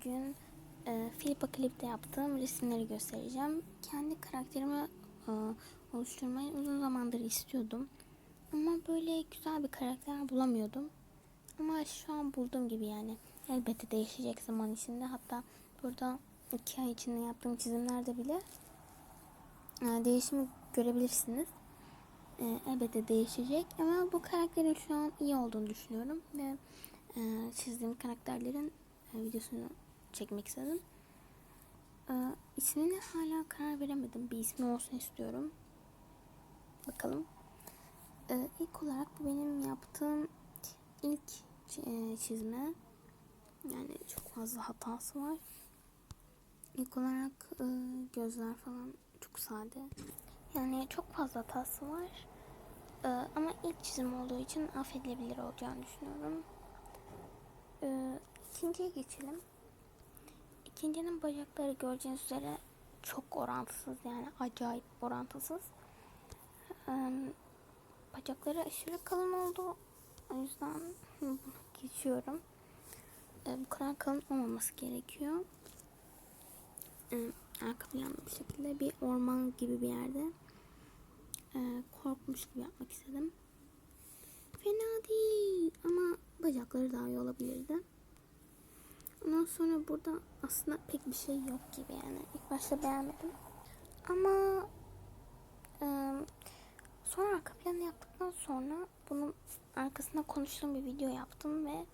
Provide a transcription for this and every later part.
bugün e, Filipa Clip'te yaptığım resimleri göstereceğim. Kendi karakterimi e, oluşturmayı uzun zamandır istiyordum. Ama böyle güzel bir karakter bulamıyordum. Ama şu an buldum gibi yani. Elbette değişecek zaman içinde. Hatta burada iki ay içinde yaptığım çizimlerde bile e, değişimi görebilirsiniz. E, elbette değişecek ama bu karakterin şu an iyi olduğunu düşünüyorum ve e, çizdiğim karakterlerin e, videosunu çekmek istedim. E, ismini hala karar veremedim. Bir ismi olsun istiyorum. Bakalım. E, ilk olarak bu benim yaptığım ilk e, çizme. Yani çok fazla hatası var. İlk olarak e, gözler falan çok sade. Yani çok fazla hatası var. E, ama ilk çizim olduğu için affedilebilir olacağını düşünüyorum. E, geçelim. İkincinin bacakları göreceğiniz üzere çok orantısız yani acayip orantısız. E, bacakları aşırı kalın oldu. O yüzden bunu geçiyorum. E, bu kadar kalın olmaması gerekiyor. E, arka planda bir şekilde bir orman gibi bir yerde e, korkmuş gibi yapmak istedim. Fena değil ama bacakları daha iyi olabilirdi. Ondan sonra burada aslında pek bir şey yok gibi yani. İlk başta beğenmedim. Ama sonra arka planı yaptıktan sonra bunun arkasında konuştuğum bir video yaptım ve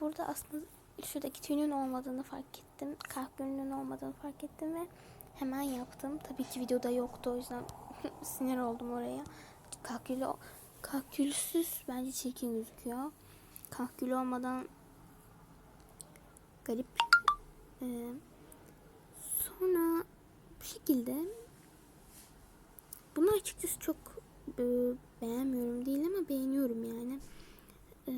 burada aslında şuradaki tüyünün olmadığını fark ettim. Kalp gönlünün olmadığını fark ettim ve hemen yaptım. Tabii ki videoda yoktu o yüzden sinir oldum oraya. Kalkülü, kalkülsüz bence çirkin gözüküyor. Kalkülü olmadan garip. Ee, sonra bu şekilde bunu açıkçası çok e, beğenmiyorum değil ama beğeniyorum yani. Ee,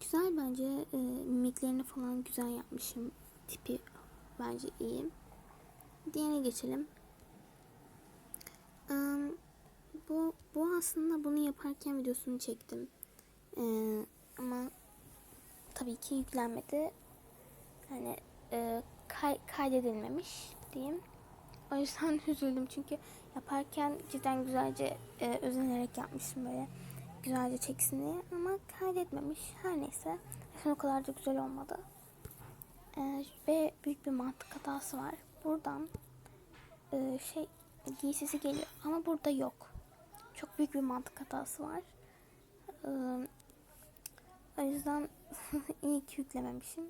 güzel bence e, mimiklerini falan güzel yapmışım. Tipi bence iyi. Diğerine geçelim. Ee, bu, bu aslında bunu yaparken videosunu çektim. Ee, ama tabii ki yüklenmedi. Yani e, kay, kaydedilmemiş diyeyim. O yüzden üzüldüm çünkü yaparken cidden güzelce e, özenerek yapmışım böyle güzelce çeksin diye ama kaydetmemiş. Her neyse o kadar da güzel olmadı. E, ve büyük bir mantık hatası var. Buradan e, şey giysisi geliyor ama burada yok. Çok büyük bir mantık hatası var. O yüzden iyi ki yüklememişim.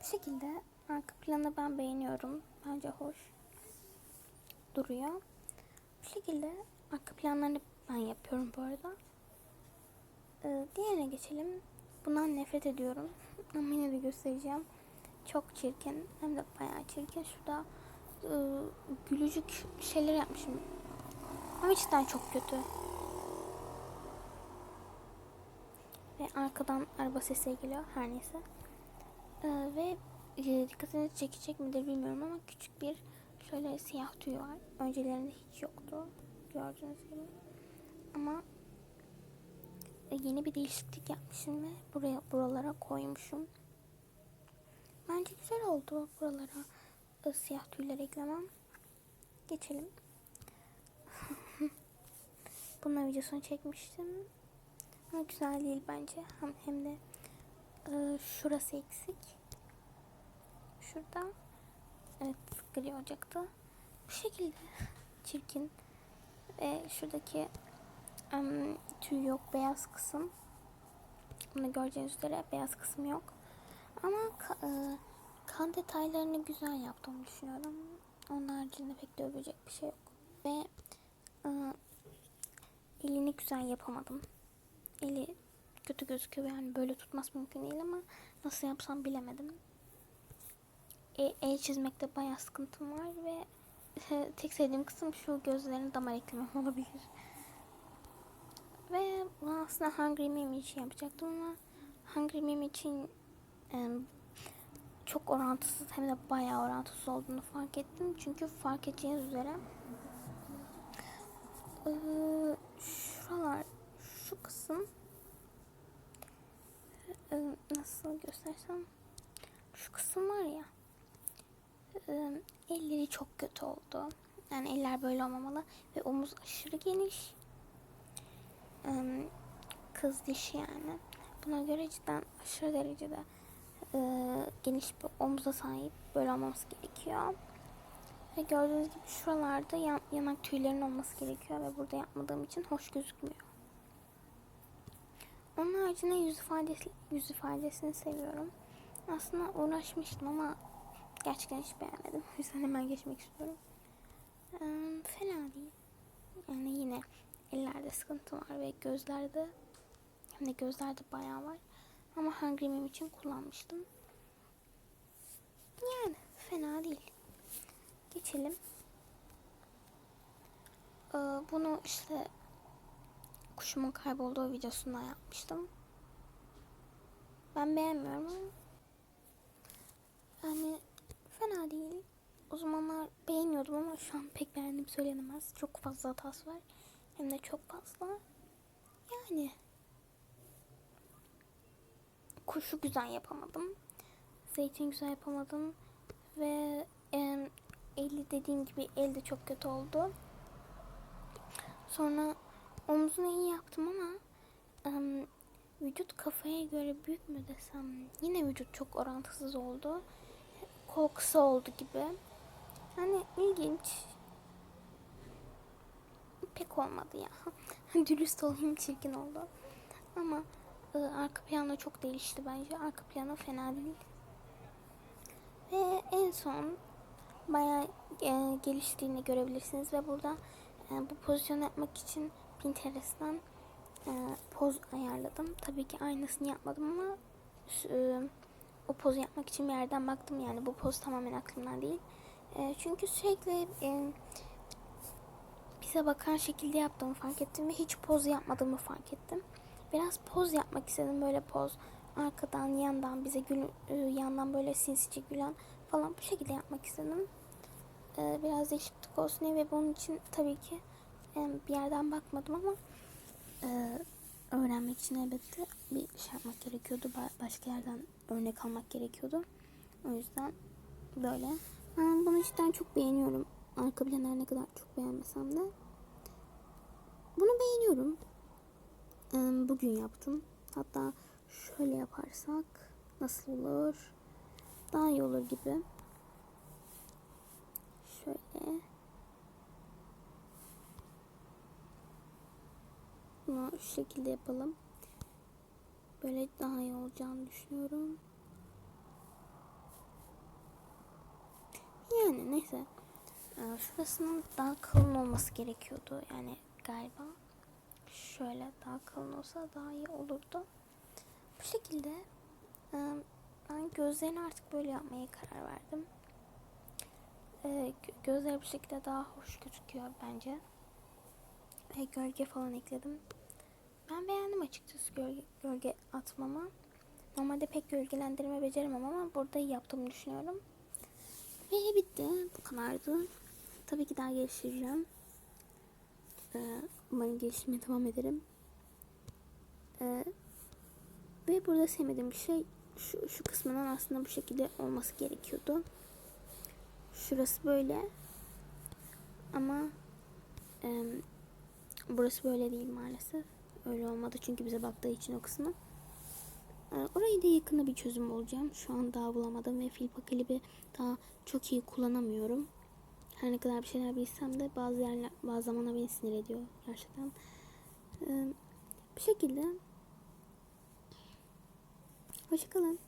Bu şekilde arka planı ben beğeniyorum. Bence hoş duruyor. Bu şekilde arka planlarını ben yapıyorum bu arada. Ee, diğerine geçelim. Bundan nefret ediyorum. Ama yine de göstereceğim. Çok çirkin. Hem de bayağı çirkin. Şurada e, gülücük şeyler yapmışım. Ama cidden çok kötü. Ve arkadan araba sesi geliyor. Her neyse. Ee, ve e, dikkatinizi çekecek midir bilmiyorum ama küçük bir şöyle siyah tüy var. Öncelerinde hiç yoktu. Gördüğünüz gibi. Ama e, yeni bir değişiklik yapmışım ve buraya buralara koymuşum. Bence güzel oldu buralara e, siyah tüyler eklemem. Geçelim. Bunun videosunu çekmiştim. Ama güzel değil bence. Hem, hem de e, şurası eksik. Şurada. Evet gri olacaktı. Bu şekilde çirkin. Ve şuradaki um, tüy yok. Beyaz kısım. Bunu göreceğiniz üzere beyaz kısım yok. Ama e, kan detaylarını güzel yaptığımı düşünüyorum. Onun haricinde pek de bir şey yok. Ve e, elini güzel yapamadım. Eli kötü gözüküyor yani böyle tutması mümkün değil ama nasıl yapsam bilemedim. E, el çizmekte bayağı sıkıntım var ve tek sevdiğim kısım şu gözlerini damar eklemem olabilir. Ve aslında Hungry Meme için yapacaktım ama Hungry Meme için e, çok orantısız hem de bayağı orantısız olduğunu fark ettim. Çünkü fark edeceğiniz üzere e, şu kısım e, e, nasıl göstersem şu kısım var ya e, elleri çok kötü oldu. Yani eller böyle olmamalı ve omuz aşırı geniş. E, kız dişi yani. Buna göre cidden aşırı derecede e, geniş bir omuza sahip böyle olmaması gerekiyor. Ve gördüğünüz gibi şuralarda yan, yanak tüylerin olması gerekiyor ve burada yapmadığım için hoş gözükmüyor. Onun haricinde yüz ifadesi, yüz ifadesini seviyorum. Aslında uğraşmıştım ama gerçekten hiç beğenmedim. O yüzden hemen geçmek istiyorum. Ee, fena değil. Yani yine ellerde sıkıntı var ve gözlerde hem de gözlerde bayağı var. Ama Hungry Meme için kullanmıştım. Yani fena değil. Geçelim. Ee, bunu işte kuşumun kaybolduğu videosunda yapmıştım. Ben beğenmiyorum ama yani fena değil. O zamanlar beğeniyordum ama şu an pek beğendim söylenemez. Çok fazla hatası var. Hem de çok fazla. Yani kuşu güzel yapamadım. Zeytin güzel yapamadım. Ve em, eli dediğim gibi elde çok kötü oldu. Sonra omzunu iyi yaptım ama em, vücut kafaya göre büyük mü desem yine vücut çok orantısız oldu. Kol kısa oldu gibi. Yani ilginç. Pek olmadı ya. Dürüst olayım çirkin oldu. Ama e, arka plano çok değişti bence. Arka plano fena değil. Ve en son bayağı e, geliştiğini görebilirsiniz ve burada e, bu pozisyonu yapmak için Pinterest'ten e, poz ayarladım. Tabii ki aynısını yapmadım ama e, o pozu yapmak için bir yerden baktım yani bu poz tamamen aklımdan değil. E, çünkü sürekli e, bize bakan şekilde yaptığımı fark ettim ve hiç poz yapmadığımı fark ettim. Biraz poz yapmak istedim böyle poz. Arkadan, yandan bize gül, e, yandan böyle sinsice gülen falan bu şekilde yapmak istedim. E, biraz değişiklik olsun diye ve bunun için tabii ki bir yerden bakmadım ama e, öğrenmek için elbette bir şey yapmak gerekiyordu. Ba- Başka yerden örnek almak gerekiyordu. O yüzden böyle. Ben bunu cidden çok beğeniyorum. Arka plan her ne kadar çok beğenmesem de. Bunu beğeniyorum. Ee, Bugün yaptım. Hatta şöyle yaparsak nasıl olur? Daha iyi olur gibi. Şöyle. Bunu şu şekilde yapalım. Böyle daha iyi olacağını düşünüyorum. Yani neyse. Ee, Şurasının daha kalın olması gerekiyordu. Yani galiba şöyle daha kalın olsa daha iyi olurdu. Bu şekilde e, ben gözlerini artık böyle yapmaya karar verdim. E, gö- Gözleri bu şekilde daha hoş gözüküyor bence. Ve gölge falan ekledim. Ben beğendim açıkçası gölge, gölge atmamı. Normalde pek gölgelendirme beceremem ama burada iyi yaptığımı düşünüyorum. Ve bitti. Bu kadardı. Tabii ki daha geliştireceğim. Ee, umarım geliştirmeye devam ederim. Ee, ve burada sevmediğim bir şey şu, şu kısmının aslında bu şekilde olması gerekiyordu. Şurası böyle. Ama e, burası böyle değil maalesef. Öyle olmadı çünkü bize baktığı için o kısmı. Ee, Orayı da yakında bir çözüm bulacağım. Şu an daha bulamadım ve Filpa klibi daha çok iyi kullanamıyorum. Her ne kadar bir şeyler bilsem de bazı yerler bazı zamanlar beni sinir ediyor gerçekten. Ee, bir şekilde hoşçakalın.